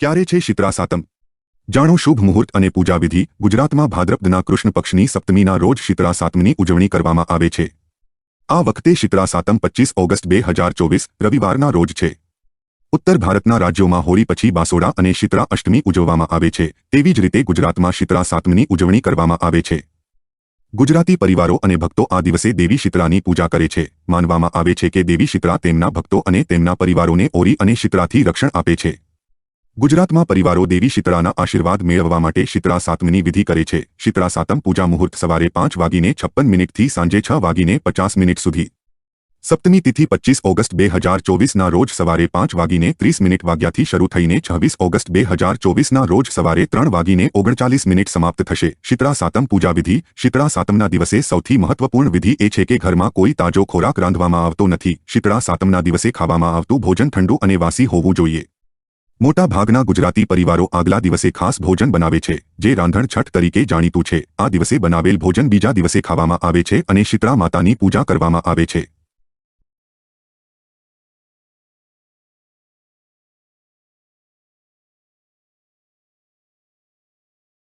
ક્યારે છે શિત્રા સાતમ જાણો શુભ મુહૂર્ત અને પૂજાવિધિ. ગુજરાતમાં ભાદ્રપદના કૃષ્ણ પક્ષની સપ્તમીના રોજ શિત્રા સાતમની ઉજવણી કરવામાં આવે છે. આ વખતે શિત્રા સાતમ પચીસ ઓગસ્ટ બે હજાર ચોવીસ રવિવારના રોજ છે. ઉત્તર ભારતના રાજ્યોમાં હોળી પછી બાસોડા અને શિત્રા અષ્ટમી ઉજવવામાં આવે છે. તેવી જ રીતે ગુજરાતમાં શિત્રા સાતમની ઉજવણી કરવામાં આવે છે. ગુજરાતી પરિવારો અને ભક્તો આ દિવસે દેવી શિત્રાની પૂજા કરે છે. માનવામાં આવે છે કે દેવી શિત્રા તેમના ભક્તો અને તેમના પરિવારોને ઓરી અને શિત્રાથી રક્ષણ આપે છે. ગુજરાતમાં પરિવારો દેવી શીતળાના આશીર્વાદ મેળવવા માટે શીતળા સાતમની વિધિ કરે છે. શીતળા સાતમ પૂજા મુહૂર્ત સવારે પાંચ વાગીને છપ્પન મિનિટથી સાંજે છ વાગીને પચાસ મિનિટ સુધી. સપ્તમી તિથિ પચીસ ઓગસ્ટ બે હજાર ચોવીસના રોજ સવારે પાંચ વાગીને ત્રીસ મિનિટ વાગ્યાથી શરૂ થઈને છવ્વીસ ઓગસ્ટ બે હજાર ચોવીસના રોજ સવારે ત્રણ વાગીને ઓગણચાલીસ મિનિટ સમાપ્ત થશે. શીતળા સાતમ પૂજા વિધિ શીતળા સાતમના દિવસે સૌથી મહત્વપૂર્ણ વિધિ એ છે કે ઘરમાં કોઈ તાજો ખોરાક રાંધવામાં આવતો નથી. શીતળા સાતમના દિવસે ખાવામાં આવતું ભોજન ઠંડુ અને વાસી હોવું જોઈએ. મોટા ભાગના ગુજરાતી પરિવારો આગલા દિવસે ખાસ ભોજન બનાવે છે, જે રાંધણ છઠ તરીકે જાણીતું છે. આ દિવસે બનાવેલ ભોજન બીજા દિવસે ખાવામાં આવે છે અને શીતળા માતાની પૂજા કરવામાં આવે છે.